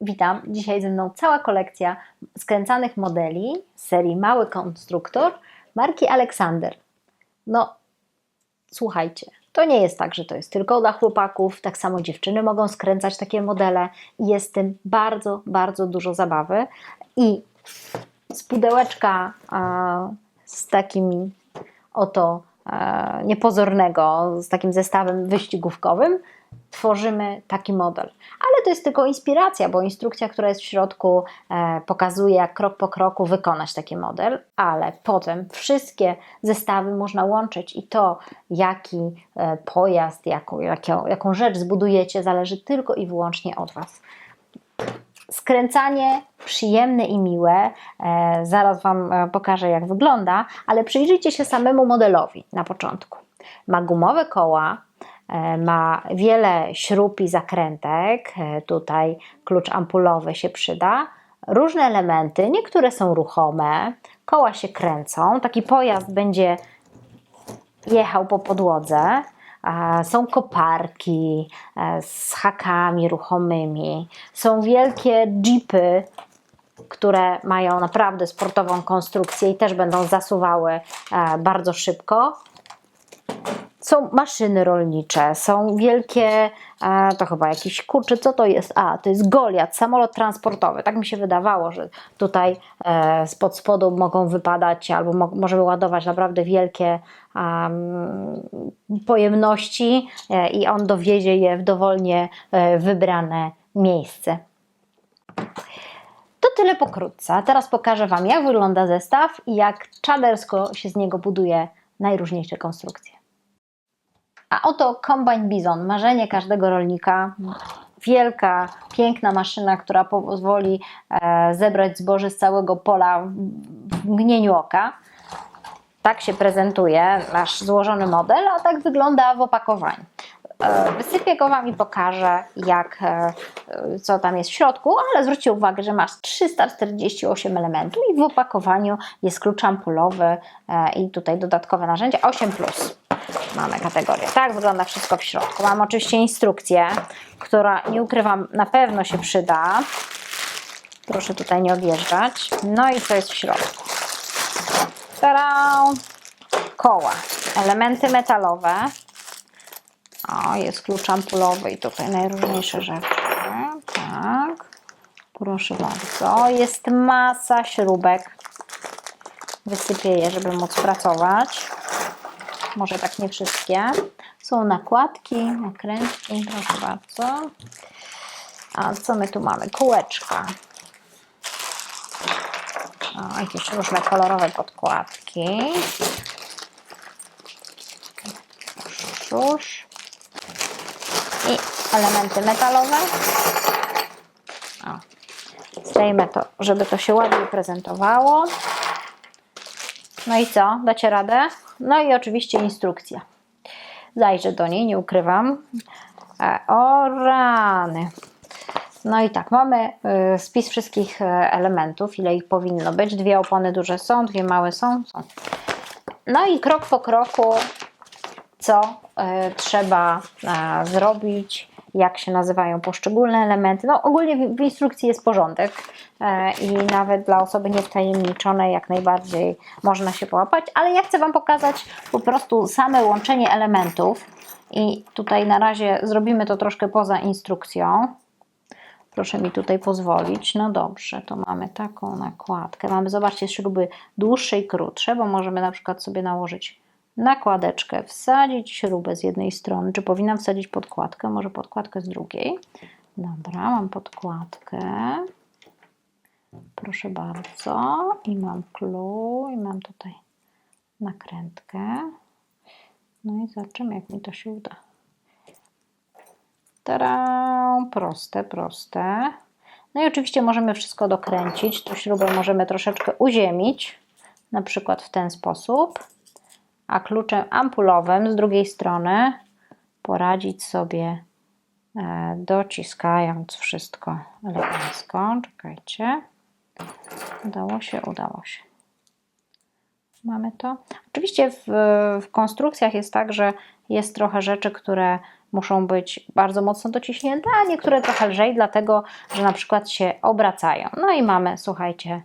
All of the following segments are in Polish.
Witam. Dzisiaj ze mną cała kolekcja skręcanych modeli serii Mały Konstruktor marki Aleksander. No, słuchajcie, to nie jest tak, że to jest tylko dla chłopaków, tak samo dziewczyny mogą skręcać takie modele i jest tym bardzo, bardzo dużo zabawy. I z pudełeczka z takim oto e, niepozornego, z takim zestawem wyścigówkowym tworzymy taki model. Ale to jest tylko inspiracja, bo instrukcja, która jest w środku, e, pokazuje, jak krok po kroku wykonać taki model, ale potem wszystkie zestawy można łączyć i to, jaki e, pojazd, jaką, jaką, jaką rzecz zbudujecie, zależy tylko i wyłącznie od Was. Skręcanie przyjemne i miłe. E, zaraz Wam pokażę, jak wygląda, ale przyjrzyjcie się samemu modelowi na początku. Ma gumowe koła, ma wiele śrub i zakrętek. E, tutaj klucz ampulowy się przyda. Różne elementy, niektóre są ruchome, koła się kręcą. Taki pojazd będzie jechał po podłodze. A, Są koparki e, z hakami ruchomymi, są wielkie jeepy, które mają naprawdę sportową konstrukcję i też będą zasuwały e, bardzo szybko. Są maszyny rolnicze, są wielkie, e, to chyba jakiś kurczy, co to jest? A, to jest Goliat, samolot transportowy. Tak mi się wydawało, że tutaj e, spod spodu mogą wypadać albo mo możemy ładować naprawdę wielkie um, pojemności e, i on dowiezie je w dowolnie wybrane miejsce. To tyle pokrótce. A teraz pokażę Wam, jak wygląda zestaw i jak czadersko się z niego buduje najróżniejsze konstrukcje. A oto Combine Bison, marzenie każdego rolnika. Wielka, piękna maszyna, która pozwoli e, zebrać zboże z całego pola w mgnieniu oka. Tak się prezentuje nasz złożony model, a tak wygląda w opakowaniu. E, Wysypię go Wam i pokażę, jak, e, co tam jest w środku, ale zwróćcie uwagę, że masz 348 elementów i w opakowaniu jest klucz ampulowy i tutaj dodatkowe narzędzia 8+. Mamy kategorię. Tak wygląda wszystko w środku. Mam oczywiście instrukcję, która nie ukrywam, na pewno się przyda. Proszę tutaj nie odjeżdżać. No i co jest w środku? Tada! Koła, elementy metalowe. O, jest klucz ampulowy i tutaj najróżniejsze rzeczy. Tak. Proszę bardzo. Jest masa śrubek. Wysypię je, żeby móc pracować. Może tak nie wszystkie. Są nakładki, nakrętki, proszę bardzo. A co my tu mamy? Kółeczka. O, jakieś różne kolorowe podkładki. Szusz. I elementy metalowe. O. Zdejmę to, żeby to się ładnie prezentowało. No i co? Dacie radę? No i oczywiście instrukcja. Zajrzę do niej, nie ukrywam. E, O rany. No i tak, mamy y, spis wszystkich e, elementów, ile ich powinno być. Dwie opony duże są, dwie małe są. są. No i krok po kroku, co e, trzeba zrobić, jak się nazywają poszczególne elementy. No ogólnie w, instrukcji jest porządek e, i nawet dla osoby niewtajemniczonej jak najbardziej można się połapać, ale ja chcę Wam pokazać po prostu same łączenie elementów i tutaj na razie zrobimy to troszkę poza instrukcją. Proszę mi tutaj pozwolić. No dobrze, to mamy taką nakładkę. Mamy, zobaczcie, śruby dłuższe i krótsze, bo możemy na przykład sobie nałożyć nakładeczkę, wsadzić śrubę z jednej strony. Czy powinnam wsadzić podkładkę? Może podkładkę z drugiej. Dobra, mam podkładkę. Proszę bardzo. I mam clue, i mam tutaj nakrętkę. No i zobaczymy, jak mi to się uda. Tada, proste, proste. No i oczywiście możemy wszystko dokręcić. Tu śrubę możemy troszeczkę uziemić, na przykład w ten sposób, a kluczem ampulowym z drugiej strony poradzić sobie e, dociskając wszystko elegancko. Czekajcie. Udało się, udało się. Mamy to. Oczywiście w, w konstrukcjach jest tak, że jest trochę rzeczy, które muszą być bardzo mocno dociśnięte, a niektóre trochę lżej, dlatego że na przykład się obracają. No i mamy, słuchajcie,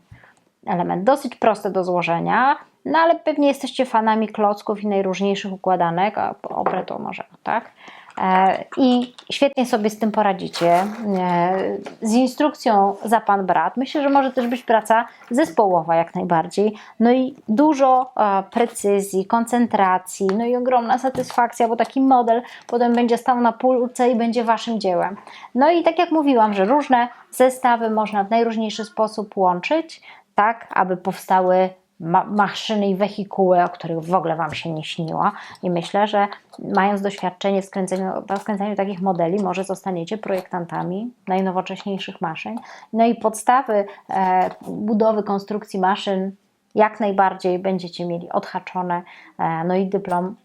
element dosyć prosty do złożenia, no ale pewnie jesteście fanami klocków i najróżniejszych układanek, a obrę to może, tak? E, I świetnie sobie z tym poradzicie. E, Z instrukcją za pan brat. Myślę, że może też być praca zespołowa jak najbardziej. No i dużo e, precyzji, koncentracji, no i ogromna satysfakcja, bo taki model potem będzie stał na półce i będzie waszym dziełem. No i tak jak mówiłam, że różne zestawy można w najróżniejszy sposób łączyć, tak aby powstały ma- maszyny i wehikuły, o których w ogóle Wam się nie śniło. I myślę, że mając doświadczenie w skręcaniu, w skręcaniu takich modeli, może zostaniecie projektantami najnowocześniejszych maszyn. No i podstawy e, budowy, konstrukcji maszyn jak najbardziej będziecie mieli odhaczone, e, no i dyplom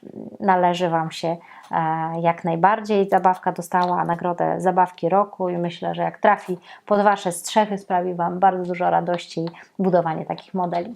należy Wam się e, jak najbardziej. Zabawka dostała nagrodę Zabawki Roku i myślę, że jak trafi pod Wasze strzechy, sprawi Wam bardzo dużo radości budowanie takich modeli.